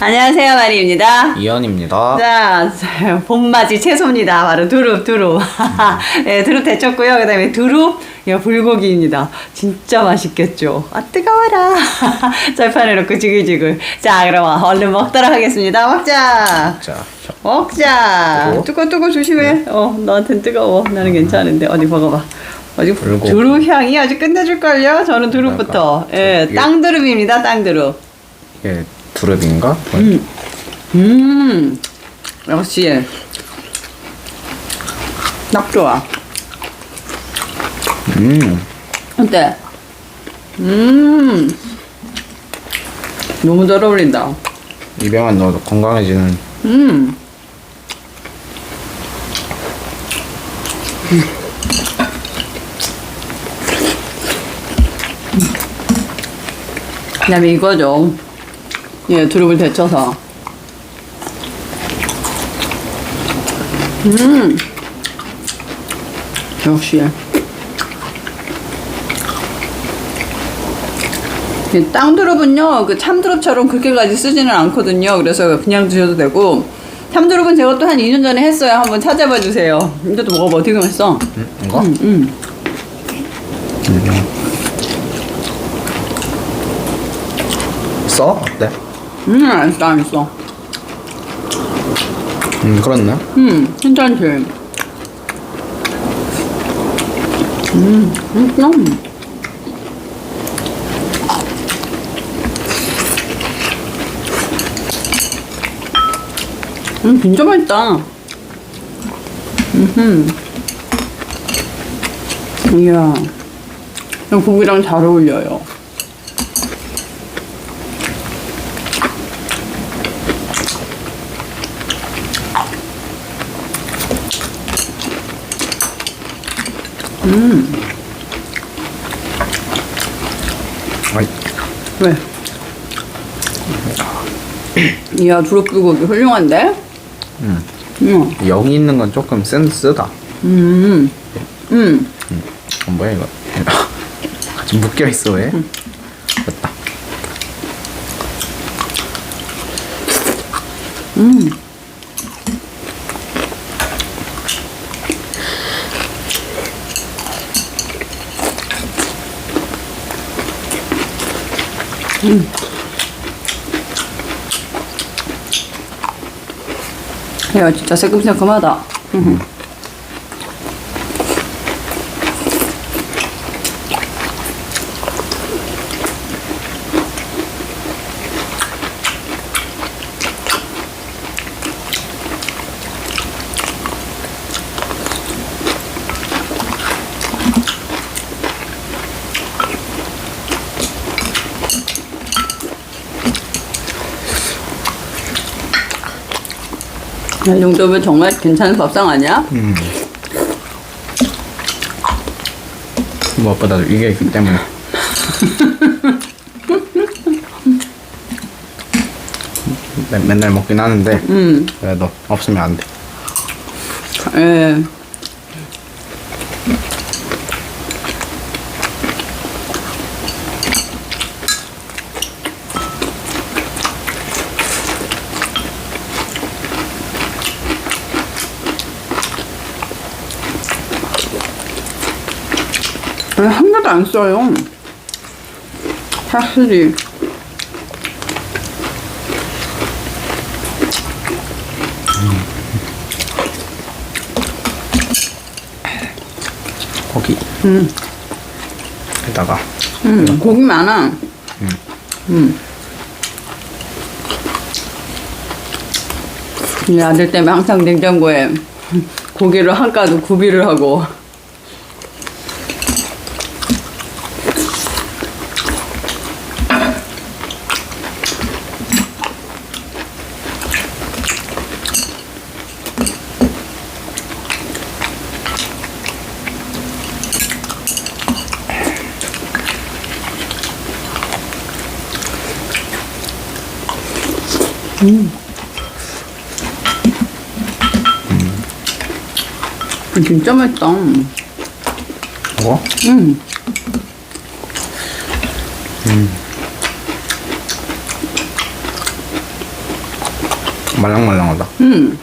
안녕하세요, 마리입니다. 이현입니다. 자, 봄맞이 채소입니다. 바로 두릅, 두릅. 네, 두릅 데쳤고요. 그 다음에 두릅, 야, 불고기입니다. 진짜 맛있겠죠? 아, 뜨거워라. 짤판에 넣고 지글지글. 자, 그럼 얼른 먹도록 하겠습니다. 먹자. 자, 자, 먹자. 뜨거, 뜨거 조심해. 어, 너한텐 뜨거워. 나는 괜찮은데. 어디 먹어봐. 불고기. 두릅 향이 아주 끝내줄걸요? 저는 두릅부터. 예, 이게- 땅두릅입니다, 땅두릅. 이게 두릅인가? 음, 역시 딱 좋아. 음, 어때? 음, 너무 잘 어울린다. 입에만 넣어도 건강해지는. 음. 그다음에 이거죠. 예, 두릅을 데쳐서. 음. 역시. 이 땅두릅은요, 그 참두릅처럼 그렇게까지 쓰지는 않거든요. 그래서 그냥 드셔도 되고. 참두릅은 제가 또 한 2년 전에 했어요. 한번 찾아봐 주세요. 이것도 먹어봐. 되게 맛있어. 음, 이거? 음, 음. 써? 어때? 음, 맛있어, 맛있어. 음, 그렇네. 음, 괜찮지? 음, 음, 음, 진짜 맛있다. 음, 이야, 이 고기랑 잘 어울려요. 아이, 왜? 이야, 두릅불고기 훌륭한데? 음. 음, 여기 있는 건 조금 센 쓰다. 음, 음. 어, 뭐야 이거? 같이 묶여 있어 왜? 됐다. 야, 진짜 새콤새콤하다. 이 정도면 정말 괜찮은 밥상 아니야? 음. 무엇보다도 이게 있기 때문에. 맨, 맨날 먹긴 하는데 음, 그래도 없으면 안 돼. 예. 왜한 개도 안 써요? 확실히. 고기. 음. 에다가 음, 고기 많아. 음. 이 아들 때문에 항상 냉장고에 고기를 한 가득 구비를 하고. 음, 진짜 맛있다. 이거 음. 말랑말랑하다. 음.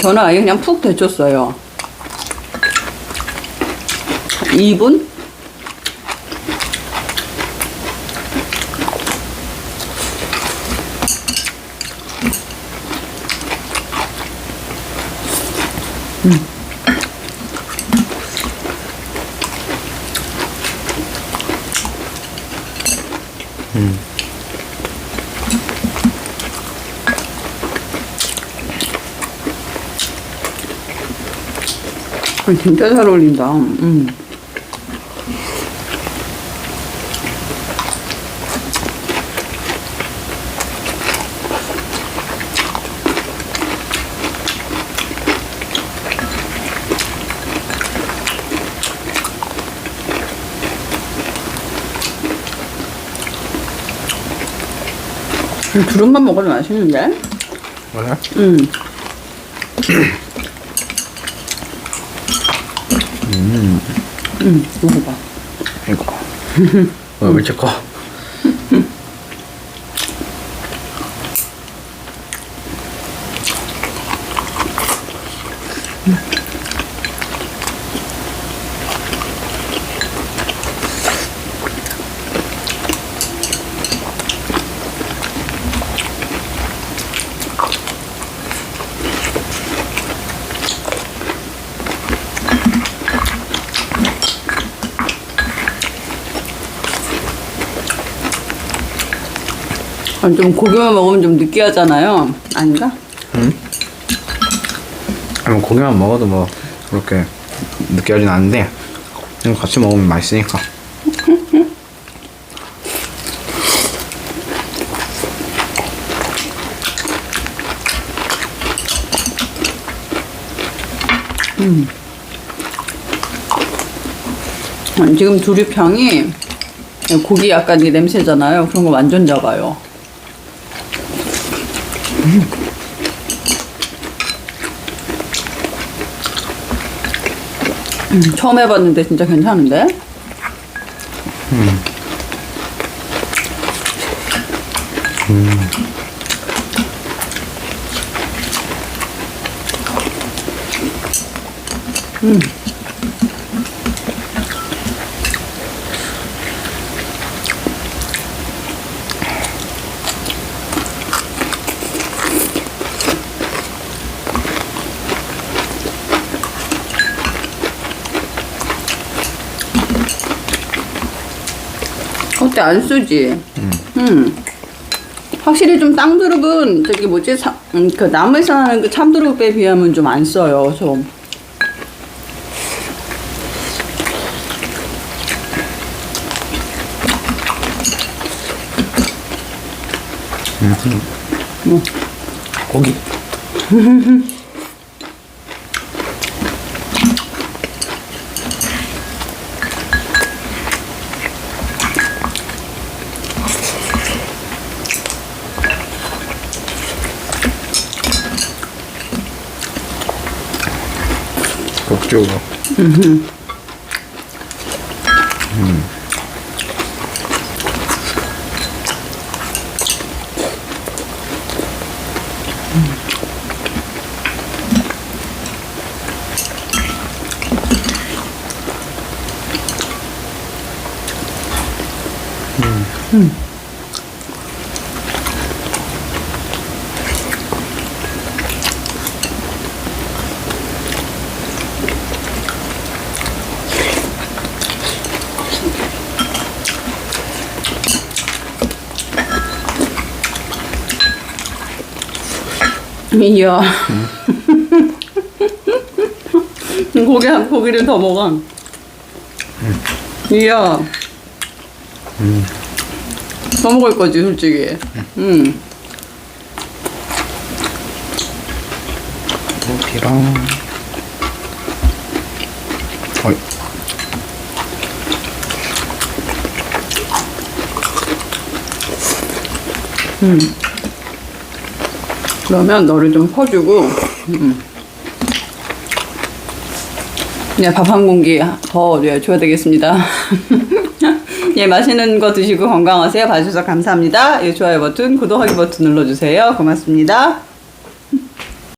저는 아예 그냥 푹 데쳤어요. 2분? 진짜 잘 어울린다. 음. 음, 두릅만 먹어도 맛있는데? 그래? 음. 음, 이거 봐. 이거. 어, 왜 이렇게 커? 아, 좀 고기만 먹으면 좀 느끼하잖아요. 아닌가? 아니, 고기만 먹어도 뭐, 그렇게 느끼하진 않은데, 이거 같이 먹으면 맛있으니까. 아니, 지금 두릅향이 고기 약간 이 냄새잖아요. 그런 거 완전 잡아요. 음, 처음 해봤는데 진짜 괜찮은데? 어때 안 쓰지? 음. 확실히 좀 쌍두릅은 저기 뭐지 사, 음, 그 나무에서 나는 그 참두릅에 비하면 좀 안 써요 좀. 고기. 국주. 이야. 고기 한 고기를 더 먹어. 이야. 더 먹을 거지 솔직히. 음. 고기랑. 어이. 그러면 너를 좀 퍼주고. 음. 그냥 밥한 공기 더 네, 줘야 되겠습니다. 예, 맛있는 거 드시고 건강하세요. 봐주셔서 감사합니다. 예, 좋아요 버튼, 구독하기 버튼 눌러주세요. 고맙습니다.